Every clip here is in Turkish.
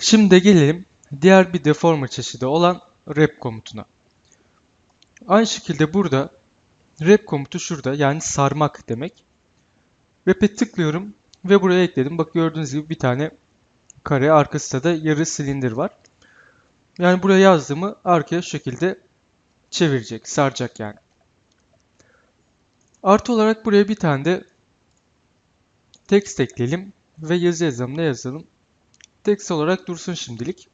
Şimdi gelelim diğer bir deformer çeşidi olan rep komutuna. Aynı şekilde burada rep komutu şurada yani sarmak demek. Rep'e tıklıyorum ve buraya ekledim. Bak gördüğünüz gibi bir tane kare arkasında da yarı silindir var. Yani buraya yazdığımı arkaya şekilde çevirecek, saracak yani. Artı olarak buraya bir tane de text ekleyelim ve yazı yazalım. Ne yazalım? Text olarak dursun şimdilik.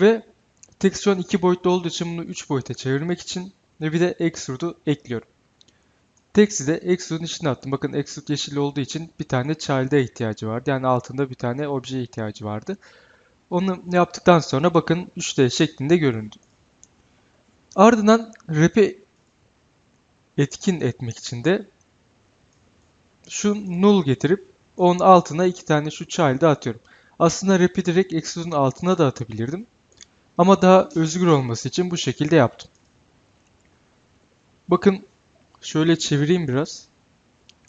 Ve text şu an iki boyutlu olduğu için bunu 3 boyuta çevirmek için ve bir de extrude'u ekliyorum. Text'i de extrude'un içine attım. Bakın extrude yeşil olduğu için bir tane child'e ihtiyacı vardı. Yani altında bir tane objeye ihtiyacı vardı. Onu yaptıktan sonra bakın 3D şeklinde göründü. Ardından rap'i etkin etmek için de şu null getirip onun altına iki tane şu child'ı atıyorum. Aslında rap'i direkt extrude'un altına da atabilirdim. Ama daha özgür olması için bu şekilde yaptım. Bakın şöyle çevireyim biraz.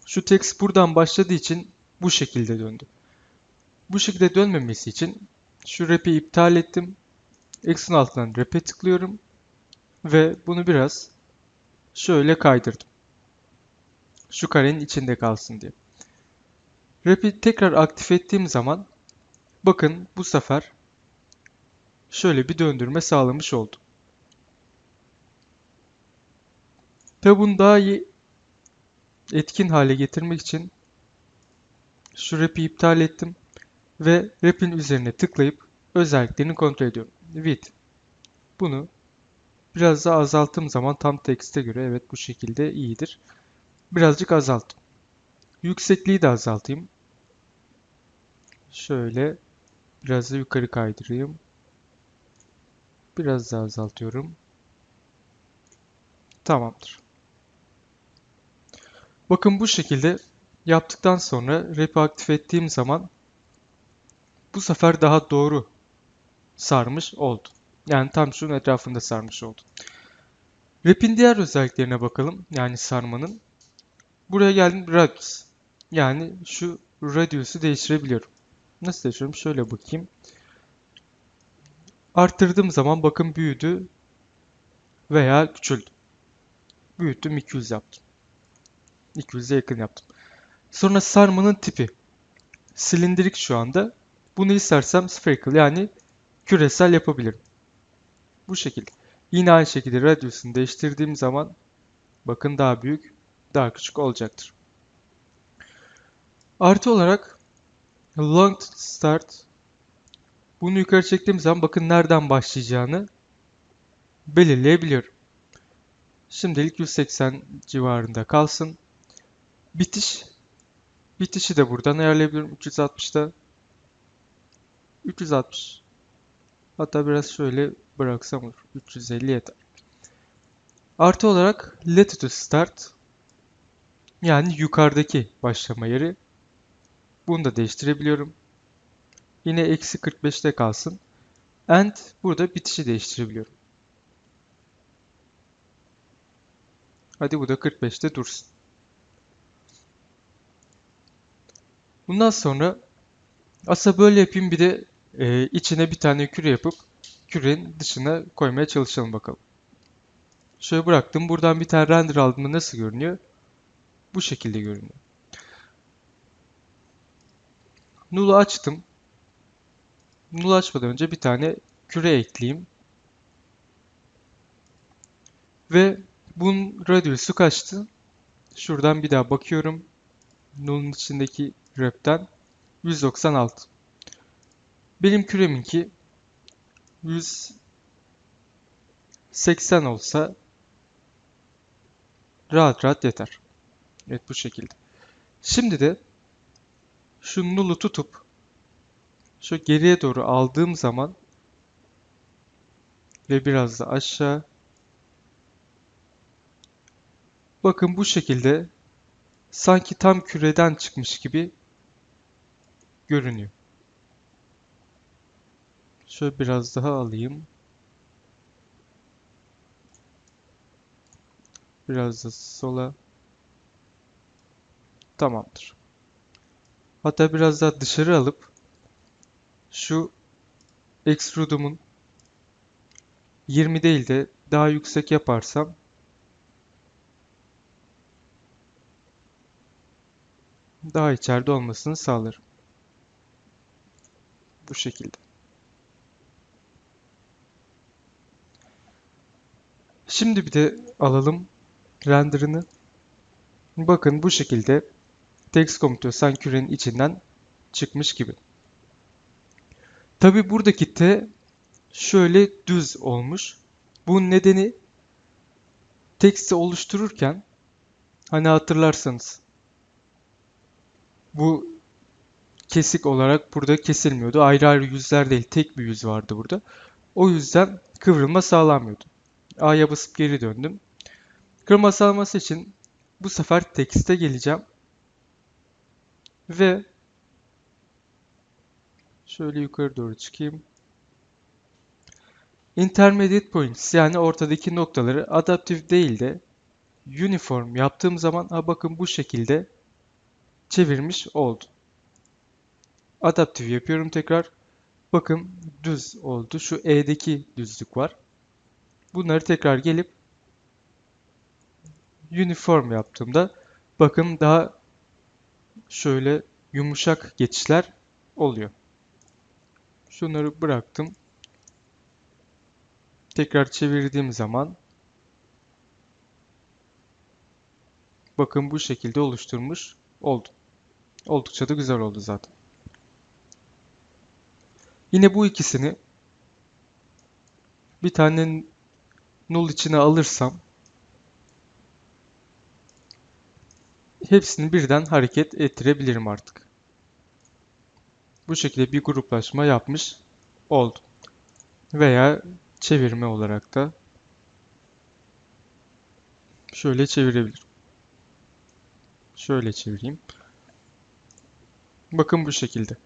Şu text buradan başladığı için bu şekilde döndü. Bu şekilde dönmemesi için şu rap'i iptal ettim. X'in altından rap'e tıklıyorum. Ve bunu biraz şöyle kaydırdım. Şu karenin içinde kalsın diye. Rap'i tekrar aktif ettiğim zaman bakın bu sefer şöyle bir döndürme sağlamış oldum. Tabi bunu daha iyi etkin hale getirmek için şu rap'i iptal ettim ve rap'in üzerine tıklayıp özelliklerini kontrol ediyorum. Width. Bunu biraz daha azalttığım zaman tam tekste göre evet bu şekilde iyidir. Birazcık azalttım. Yüksekliği de azaltayım. Şöyle biraz da yukarı kaydırayım. Biraz daha azaltıyorum. Tamamdır. Bakın bu şekilde yaptıktan sonra rap'i aktif ettiğim zaman bu sefer daha doğru sarmış oldu. Yani tam şunun etrafında sarmış oldu. Rap'in diğer özelliklerine bakalım. Yani sarmanın. Buraya geldim radius. Yani şu radius'u değiştirebiliyorum. Nasıl değiştiriyorum? Şöyle bakayım. Arttırdığım zaman bakın büyüdü veya küçüldü. Büyüttüm 200 yaptım. 200'e yakın yaptım. Sonra sarmanın tipi. Silindirik şu anda. Bunu istersem spherical yani küresel yapabilirim. Bu şekilde. Yine aynı şekilde radius'unu değiştirdiğim zaman bakın daha büyük, daha küçük olacaktır. Artı olarak long start bunu yukarı çektiğim zaman bakın nereden başlayacağını belirleyebiliyorum. Şimdilik 180 civarında kalsın. Bitiş. Bitişi de buradan ayarlayabiliyorum. 360'da 360 hatta biraz şöyle bıraksam olur. 350 yeter. Artı olarak latitude start yani yukarıdaki başlama yeri. Bunu da değiştirebiliyorum. Yine eksi 45'te kalsın. And burada bitişi değiştirebiliyorum. Hadi bu da 45'te dursun. Bundan sonra aslında böyle yapayım bir de e, içine bir tane küre yapıp kürenin dışına koymaya çalışalım bakalım. Şöyle bıraktım. Buradan bir tane render aldığımda nasıl görünüyor? Bu şekilde görünüyor. Null'u açtım. Null açmadan önce bir tane küre ekleyeyim. Ve bunun radiusu kaçtı? Şuradan bir daha bakıyorum. Null'un içindeki rep'ten 196. Benim küreminki 180 olsa rahat rahat yeter. Evet bu şekilde. Şimdi de şu null'u tutup şu geriye doğru aldığım zaman ve biraz da aşağı bakın bu şekilde sanki tam küreden çıkmış gibi görünüyor. Şöyle biraz daha alayım. Biraz da sola. Tamamdır. Hatta biraz daha dışarı alıp şu extrude'umun 20 değil de daha yüksek yaparsam daha içeride olmasını sağlarım. Bu şekilde. Şimdi bir de alalım render'ını. Bakın bu şekilde text komutu sanki kürenin içinden çıkmış gibi. Tabi buradaki T şöyle düz olmuş. Bunun nedeni teksti oluştururken hani hatırlarsanız bu kesik olarak burada kesilmiyordu. Ayrı ayrı yüzler değil tek bir yüz vardı burada. O yüzden kıvrılma sağlanmıyordu. A'ya basıp geri döndüm. Kıvrılma sağlaması için bu sefer tekste geleceğim. Ve şöyle yukarı doğru çıkayım. Intermediate points yani ortadaki noktaları adaptif değil de uniform yaptığım zaman ha bakın bu şekilde çevirmiş oldu. Adaptif yapıyorum tekrar. Bakın düz oldu. Şu E'deki düzlük var. Bunları tekrar gelip uniform yaptığımda bakın daha şöyle yumuşak geçişler oluyor. Şunları bıraktım. Tekrar çevirdiğim zaman bakın bu şekilde oluşturmuş oldu. Oldukça da güzel oldu zaten. Yine bu ikisini bir tane null içine alırsam hepsini birden hareket ettirebilirim artık. Bu şekilde bir gruplaşma yapmış oldum. Veya çevirme olarak da şöyle çevirebilirim. Şöyle çevireyim. Bakın bu şekilde.